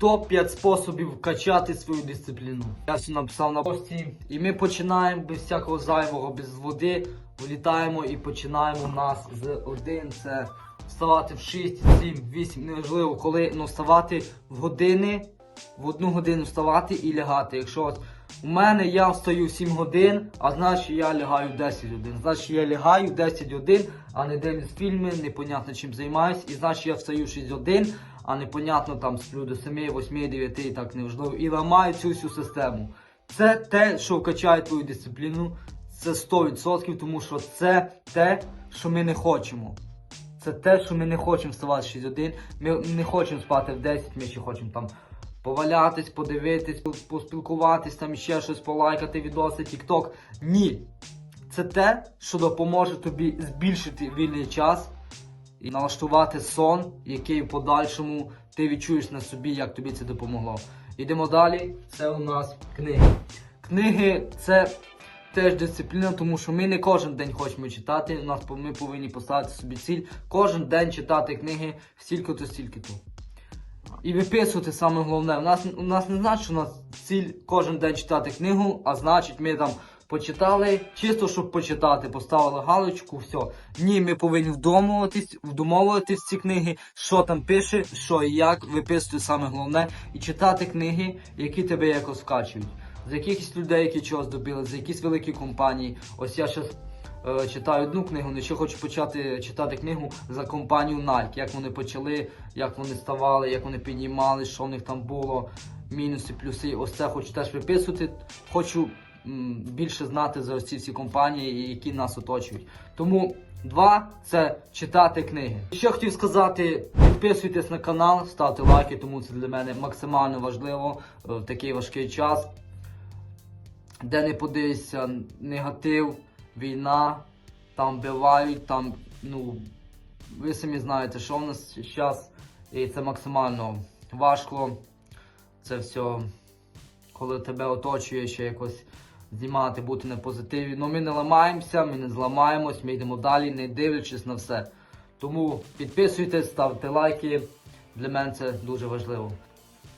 топ-5 способів вкачати свою дисципліну. Я все написав на пості. І ми починаємо без всякого зайвого, без води. Влітаємо і починаємо у нас з один. Це вставати в 6, 7, 8, неважливо коли, ну вставати в години, в одну годину вставати і лягати. Якщо от у мене я встаю 7 годин, а значить я лягаю 10 годин. Значить я лягаю 10 годин, а не дивлюсь фільми, непонятно чим займаюсь. І значить я встаю 6 годин, а непонятно там сплю до 7, 8, 9 і так неважливо. І ламаю цю всю систему. Це те, що вкачає твою дисципліну. Це 100%, тому що це те, що ми не хочемо. Це те, що ми не хочемо вставати в 6 годин. Ми не хочемо спати в 10, ми ще хочемо там повалятись, подивитись, поспілкуватись, там ще щось полайкати, відоси, тік-ток. Ні. Це те, що допоможе тобі збільшити вільний час і налаштувати сон, який в подальшому ти відчуєш на собі, як тобі це допомогло. Йдемо далі. Це у нас книги. Книги це теж дисципліна, тому що ми не кожен день хочемо читати. У нас ми повинні поставити собі ціль кожен день читати книги стільки-то, стільки-то. І виписувати саме головне. У нас, у нас не значить, що у нас ціль кожен день читати книгу, а значить ми там почитали, чисто щоб почитати, поставили галочку, все. Ні, ми повинні вдумуватись, вдумовуватись ці книги, що там пише, що і як, виписувати саме головне, і читати книги, які тебе якось вкачують. З якихось людей, які чогось добили, з якісь великі компанії. Ось я зараз е, читаю одну книгу, але ще хочу почати читати книгу за компанію Nike, як вони почали, як вони ставали, як вони піднімали, що в них там було, мінуси, плюси. Ось це хочу теж виписувати. Хочу більше знати за ці всі компанії, які нас оточують. Тому два це читати книги. Що хотів сказати, підписуйтесь на канал, ставте лайки, тому це для мене максимально важливо е, в такий важкий час де не подивишся, негатив, війна, там вбивають, там, ну, ви самі знаєте, що в нас зараз, і це максимально важко. Це все, коли тебе оточує ще якось знімати, бути на позитиві. Ну ми не ламаємося, ми не зламаємось, ми йдемо далі, не дивлячись на все. Тому підписуйтесь, ставте лайки. Для мене це дуже важливо.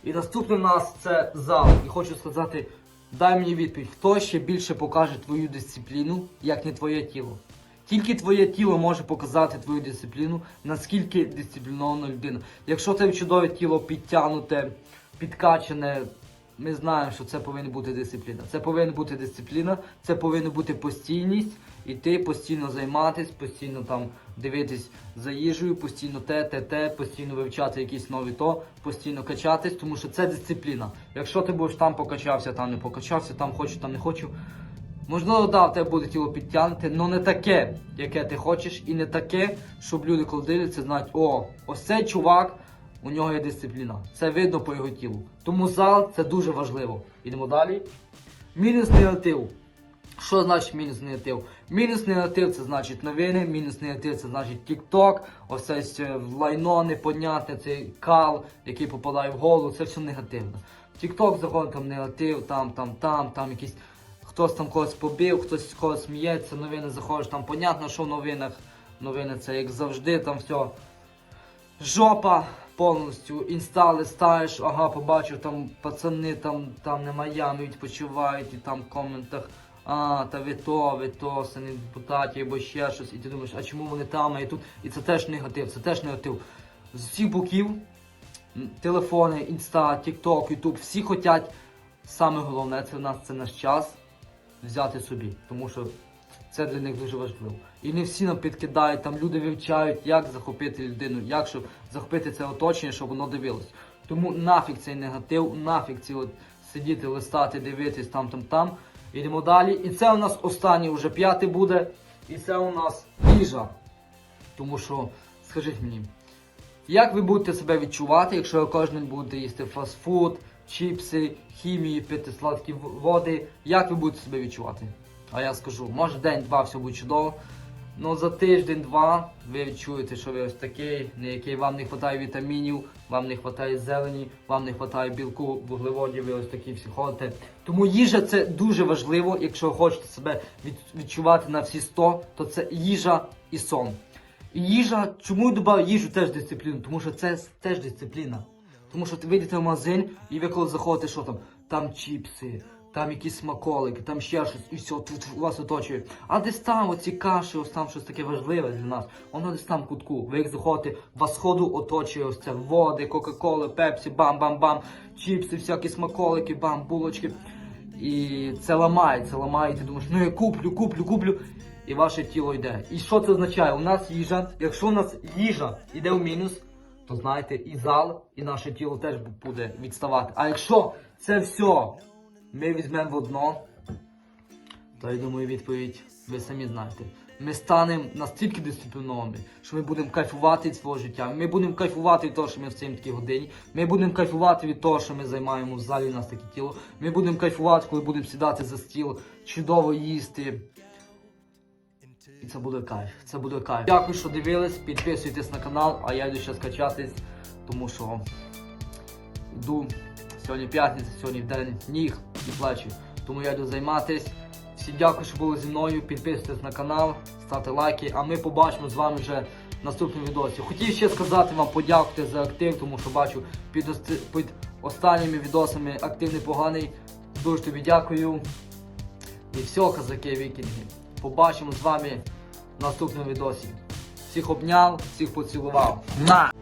І наступне у нас це зал. І хочу сказати, дай мені відповідь, хто ще більше покаже твою дисципліну, як не твоє тіло. Тільки твоє тіло може показати твою дисципліну, наскільки дисциплінована людина. Якщо тебе чудове тіло підтягнуте, підкачане, ми знаємо, що це повинна бути дисципліна. Це повинна бути дисципліна, це повинна бути постійність, і ти постійно займатись, постійно там дивитись за їжею, постійно те, те, те, постійно вивчати якісь нові то, постійно качатись, тому що це дисципліна. Якщо ти будеш там покачався, там не покачався, там хочу, там не хочу. Можливо, да, в тебе буде тіло підтягнуте, але не таке, яке ти хочеш, і не таке, щоб люди, коли дивляться, знають, о, ось цей чувак, у нього є дисципліна. Це видно по його тілу. Тому зал це дуже важливо. Ідемо далі. Мінус негатив. Що значить мінус негатив? Мінус негатив це значить новини, мінус негатив це значить TikTok, ось це все лайно непонятне, цей кал, який попадає в голову, це все негативно. TikTok заходить там негатив, там, там, там, там якісь хтось там когось побив, хтось когось сміється, новини заходиш, там понятно, що в новинах. Новини це як завжди, там все жопа повністю. Інста листаєш, ага, побачив, там пацани там, там на Майамі відпочивають і там в коментах. А, та ви то, ви то, сини депутатів або ще щось, і ти думаєш, а чому вони там, а я тут? І це теж негатив, це теж негатив. З всіх боків телефони, інста, тікток, ютуб, всі хочуть, саме головне, це в нас це наш час взяти собі, тому що це для них дуже важливо. І не всі нам підкидають, там люди вивчають, як захопити людину, як щоб захопити це оточення, щоб воно дивилось. Тому нафіг цей негатив, нафіг ці от сидіти, листати, дивитись там, там, там. Йдемо далі. І це у нас останній вже п'ятий буде. І це у нас їжа. Тому що, скажіть мені, як ви будете себе відчувати, якщо ви кожен день будете їсти фастфуд, чіпси, хімію, пити сладкі води, як ви будете себе відчувати? А я скажу, може день-два все буде чудово. Ну за тиждень-два ви відчуєте, що ви ось такий, на який вам не вистачає вітамінів, вам не вистачає зелені, вам не вистачає білку, вуглеводів, ви ось такі всі ходите. Тому їжа це дуже важливо, якщо ви хочете себе відчувати на всі 100, то це їжа і сон. І їжа, чому я додав їжу теж дисципліну? Тому що це теж дисципліна. Тому що ти вийдете в магазин і ви коли заходите, що там? Там чіпси, там якісь смаколики, там ще щось, і все, тут вас оточує. А десь там оці каші, ось там щось таке важливе для нас. Воно десь там в кутку. Ви як заходите, вас сходу оточує ось це води, кока-коли, пепсі, бам-бам-бам, чіпси, всякі смаколики, бам, булочки. І це ламає, це ламає, думаєш, ну я куплю, куплю, куплю. І ваше тіло йде. І що це означає? У нас їжа, якщо у нас їжа йде в мінус, то знаєте, і зал, і наше тіло теж буде відставати. А якщо це все ми візьмемо в одно, то я думаю, відповідь ви самі знаєте. Ми станемо настільки дисциплінованими, що ми будемо кайфувати від свого життя. Ми будемо кайфувати від того, що ми в цій такій годині. Ми будемо кайфувати від того, що ми займаємо в залі у нас таке тіло. Ми будемо кайфувати, коли будемо сідати за стіл, чудово їсти. І це буде кайф. Це буде кайф. Дякую, що дивились. Підписуйтесь на канал, а я йду ще скачатись, тому що йду. Сьогодні п'ятниця, сьогодні день ніг і плечі. Тому я йду займатись. Всім дякую, що були зі мною. Підписуйтесь на канал, ставте лайки, а ми побачимо з вами вже в наступному відосі. Хотів ще сказати вам подякувати за актив, тому що бачу під, під останніми відосами актив непоганий. Дуже тобі дякую. І все, казаки вікінги. Побачимо з вами в наступному відосі. Всіх обняв, всіх поцілував. На!